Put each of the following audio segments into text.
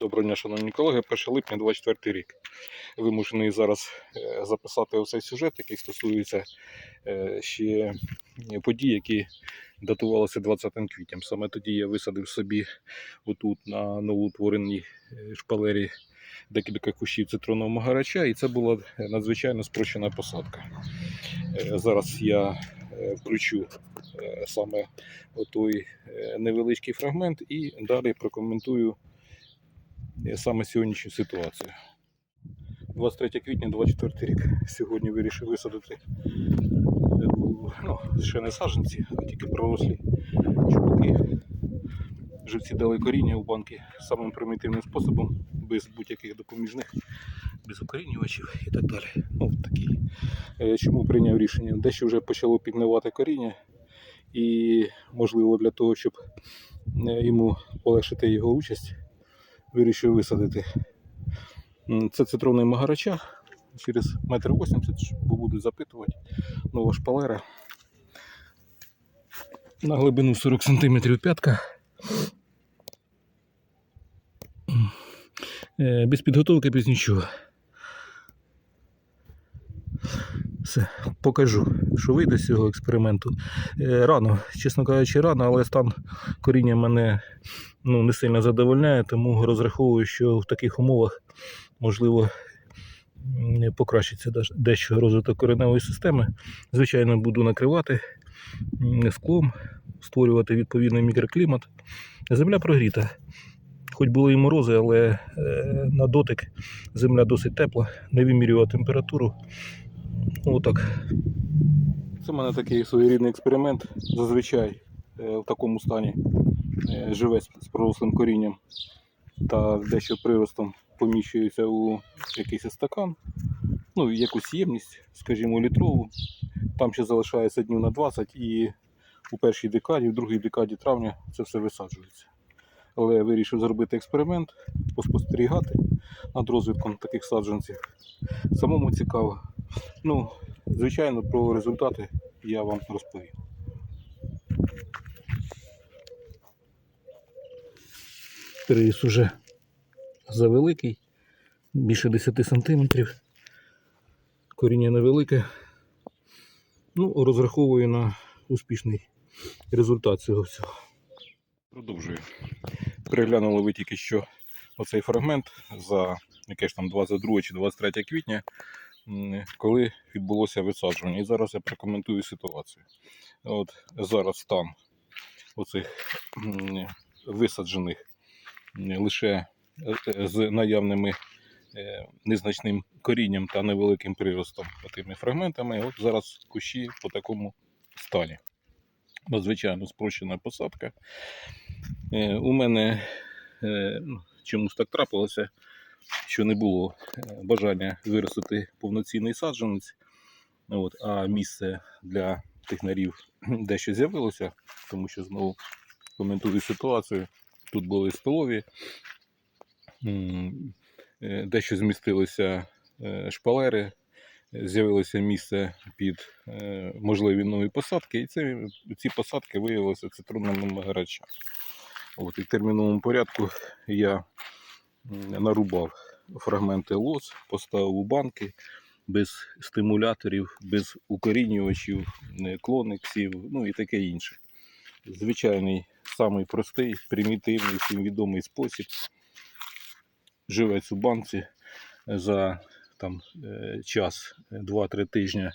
Доброго дня, шановні колеги. 1 липня 24 рік. Вимушений зараз е, записати оцей сюжет, який стосується е, ще подій, які датувалися 20 квітня. Саме тоді я висадив собі отут на новоутвореній е, шпалері декілька кущів цитронного магарача, і це була надзвичайно спрощена посадка. Зараз я включу саме отой е, невеличкий фрагмент і далі прокоментую саме сьогоднішню ситуацію. 23 квітня 24 рік. Сьогодні вирішив висадити е, ну, ще не саджанці, а тільки пророслі чубуки. Живці дали коріння у банки самим примітивним способом, без будь-яких допоміжних, без укорінювачів і так далі. Ну, такий. Е, Чому прийняв рішення? Дещо вже почало підгнивати коріння, і можливо для того, щоб е, йому полегшити його участь, вирішив висадити. Це цитронний магарача через метр вісімдесят, бо будуть запитувати. Нова шпалера. На глибину 40 см п'ятка. Е, Без підготовки, без нічого. Все, покажу, що вийде з цього експерименту. Е, Рано, чесно кажучи, рано, але стан коріння мене ну, не сильно задовольняє, тому розраховую, що в таких умовах можливо покращиться дещо розвиток кореневої системи. Звичайно, буду накривати склом, створювати відповідний мікроклімат. Земля прогріта. Хоч були і морози, але е, на дотик земля досить тепла, не вимірював температуру. Отак. Це в мене такий своєрідний експеримент. Зазвичай е, в такому стані е, живе з пророслим корінням та дещо приростом поміщується у якийсь стакан, ну, якусь ємність, скажімо, літрову. Там ще залишається днів на 20 і у першій декаді, в другій декаді травня це все висаджується. Але я вирішив зробити експеримент, поспостерігати над розвитком таких саджанців. Самому цікаво. Ну, звичайно, про результати я вам розповім. Переріс уже завеликий, більше 10 сантиметрів. Коріння невелике. Ну, розраховую на успішний результат цього всього. Продовжую. Переглянули ви тільки що оцей фрагмент за яке ж там 22 чи 23 квітня, коли відбулося висаджування. І зараз я прокоментую ситуацію. От зараз стан оцих висаджених лише е, з наявними е, незначним корінням та невеликим приростом такими фрагментами. От зараз кущі по такому стані. Надзвичайно спрощена посадка. Е, У мене ну, чомусь так трапилося, що не було е, бажання виростити повноцінний саджанець. От, а місце для тих нарів дещо з'явилося, тому що знову коментую ситуацію. Тут були столові, е, дещо змістилися е, шпалери, з'явилося місце під можливі нові посадки, і це, ці посадки виявилися цитронними магарачами. От, і в терміновому порядку я нарубав фрагменти лоз, поставив у банки без стимуляторів, без укорінювачів, е, клониксів, ну і таке інше. Звичайний, самий простий, примітивний, всім відомий спосіб. Живець у банці за там, е, час 2-3 тижні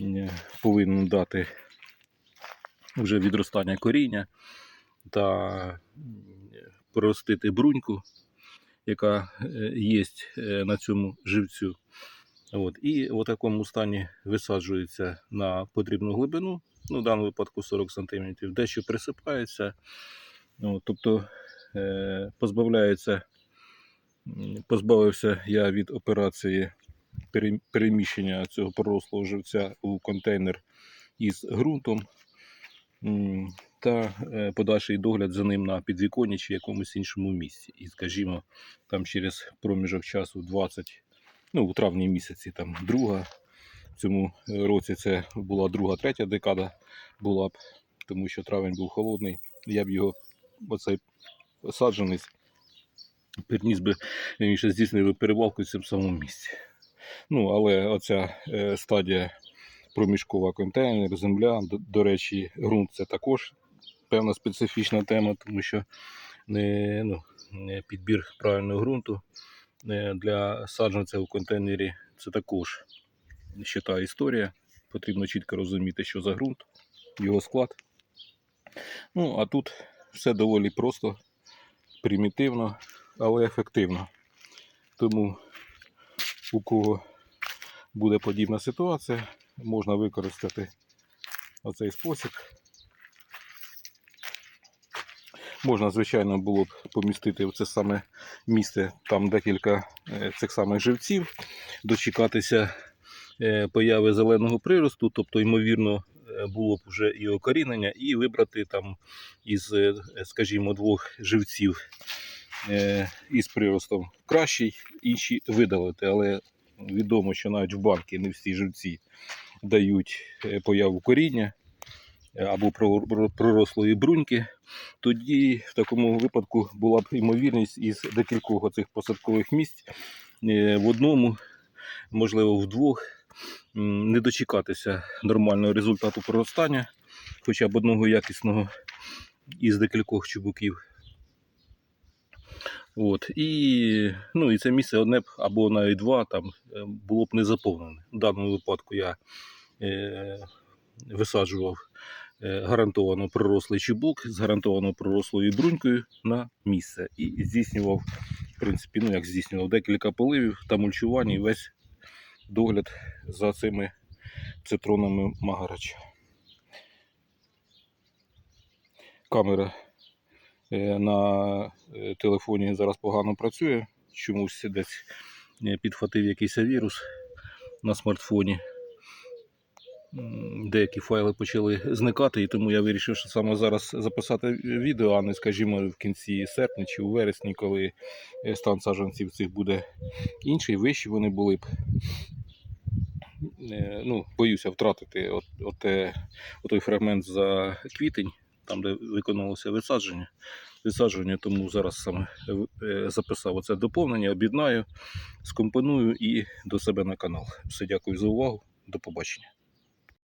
е, повинен дати вже відростання коріння та м, поростити бруньку, яка є на цьому живцю. От. І в такому стані висаджується на потрібну глибину, ну, в даному випадку 40 см, дещо присипається. От, тобто е, позбавляється, позбавився я від операції переміщення цього пророслого живця у контейнер із ґрунтом та е, подальший догляд за ним на підвіконні чи якомусь іншому місці. І, скажімо, там через проміжок часу 20, ну, у травні місяці, там друга. В цьому е, році це була друга, третя декада була б, тому що травень був холодний. Я б його, оцей саджанець, переніс би, вірніше, здійснив би перевалку в цьому самому місці. Ну, але оця е, стадія проміжкова контейнер, земля, до, до речі, ґрунт це також певна специфічна тема, тому що не, ну, підбір правильного ґрунту е, для саджанця у контейнері це також ще та історія. Потрібно чітко розуміти, що за ґрунт, його склад. Ну, а тут все доволі просто, примітивно, але ефективно. Тому у кого буде подібна ситуація, можна використати оцей спосіб. Можна, звичайно, було б помістити в це саме місце там декілька е, цих самих живців, дочекатися е, появи зеленого приросту, тобто, ймовірно, е, було б вже і окорінення, і вибрати там із, скажімо, двох живців із приростом кращий, інші видалити. Але відомо, що навіть в банки не всі живці дають е, появу коріння е, або про- про- пророслої бруньки. Тоді в такому випадку була б ймовірність із декількох оцих посадкових місць е, в одному, можливо, в двох, не дочекатися нормального результату проростання, хоча б одного якісного із декількох чубуків. От. І, ну, і це місце одне б або навіть два там було б не заповнене. В даному випадку я висаджував е, гарантовано пророслий чубук з гарантовано пророслою брунькою на місце. І здійснював, в принципі, ну як здійснював декілька поливів та мульчування і весь догляд за цими цитронами магарача. Камера е, на е, телефоні зараз погано працює. Чомусь десь е, підхватив якийсь вірус на смартфоні. Деякі файли почали зникати, і тому я вирішив, що саме зараз записати відео, а не, скажімо, в кінці серпня чи у вересні, коли е, стан саджанців цих буде інший, вищі вони були б. Е, Ну, боюся втратити от, от, е, той фрагмент за квітень, там, де виконувалося висадження. Висадження, тому зараз саме записав оце доповнення, об'єднаю, скомпоную і до себе на канал. Все дякую за увагу. До побачення.